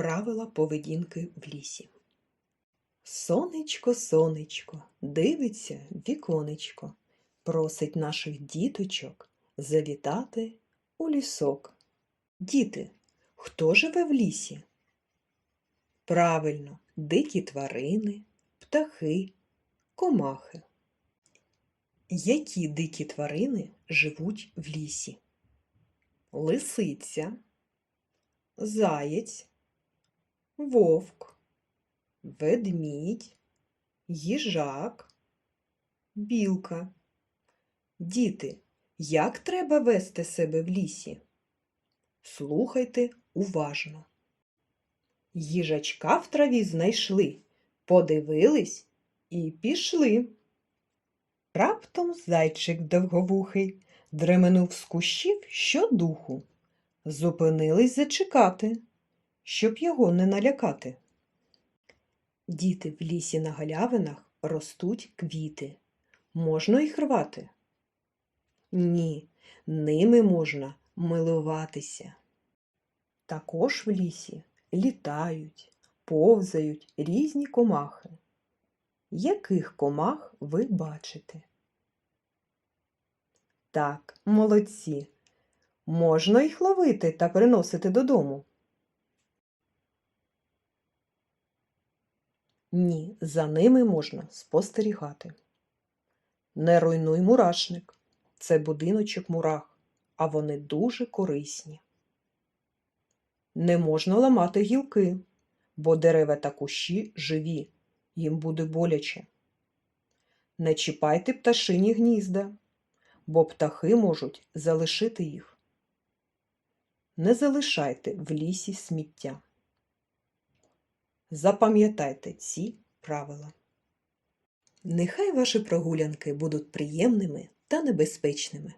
Правила поведінки в лісі. Сонечко, сонечко, дивиться віконечко, просить наших діточок завітати у лісок. Діти, хто живе в лісі? Правильно, дикі тварини, птахи, комахи. Які дикі тварини живуть в лісі? Лисиця, заєць, вовк, ведмідь, їжак, білка. Діти, як треба вести себе в лісі? Слухайте уважно. Їжачка в траві знайшли, подивились і пішли. Раптом зайчик довговухий дременув з кущів щодуху. Зупинились зачекати, щоб його не налякати. Діти в лісі на галявинах ростуть квіти. Можна їх рвати? Ні, ними можна милуватися. Також в лісі літають, повзають різні комахи. Яких комах ви бачите? Так, молодці. Можна їх ловити та приносити додому? Ні, за ними можна спостерігати. Не руйнуй мурашник. Це будиночок мурах, а вони дуже корисні. Не можна ламати гілки, бо дерева та кущі живі, їм буде боляче. Не чіпайте пташині гнізда, бо птахи можуть залишити їх. Не залишайте в лісі сміття. Запам'ятайте ці правила. Нехай ваші прогулянки будуть приємними та небезпечними.